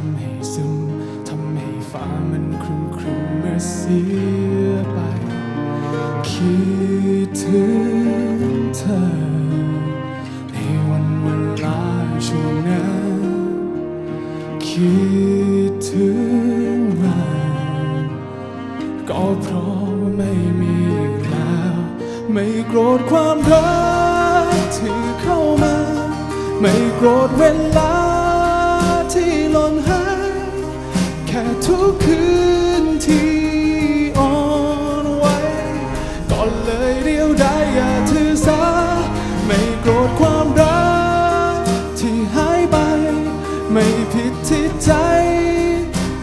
ำให้ซึมทำให้ฟ้ามันครึมครึมเมื่อเสียไป คิดถึงเธอ ในวันเวลาช่วงนั้นคิดถึงมันก็เพราะว่าไม่มีอีกแล้ว ไม่โกรธความรักที่เข้ามา ไม่โกรธเวลา ผิดที่ใจ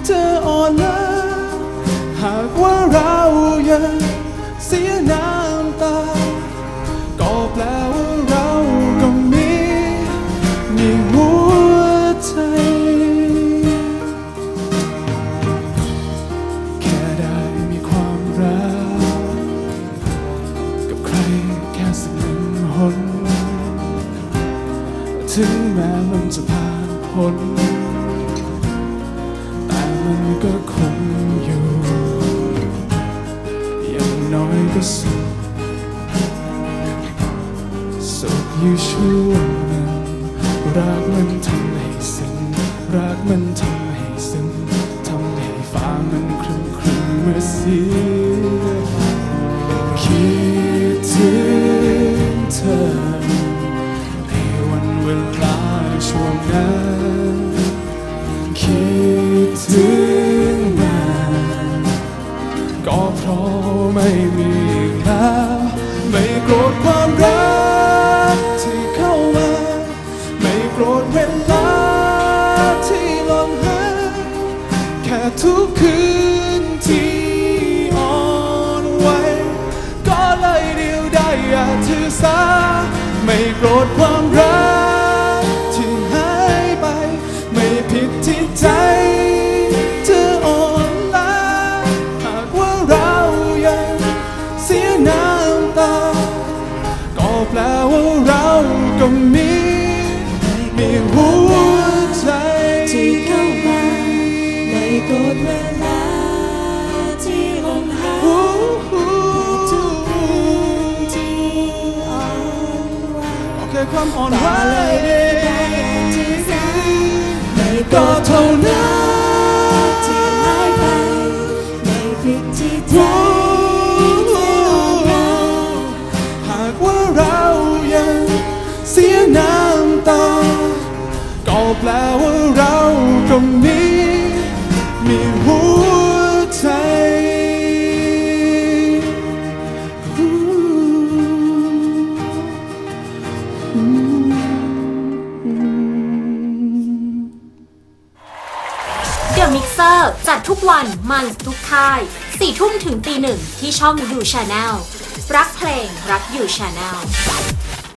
เธออ่อนล้าหากว่าเรายังเสียน้ำตา ก็แปลว่าเราก็มีมีหัวใจ แค่ได้มีความรัก กับใครแค่สักหนึ่งหน ถึงแม้มันจะผ่านพ้น น้อยก็สุขอยู่ช่วงหนึ่งรักมันทำให้ซึ้งรักมันทำให้ซึ้งทำให้ฟ้ามันครึมครึมเมื่อเสีย โกรธ ความอ่อนไหวไม่กรก็เท่านั้นที่หายไปไม่ผิดที่ใจที่อ่อนไหากว่าเรายังเสียน้ำตา ก็แปลว่าเราก็มีมี เซอร์ จัดทุกวันมันทุกค่าย4ทุ่มถึงตีหนึ่งที่ช่องยูชาแนลรักเพลงรักยูชาแนล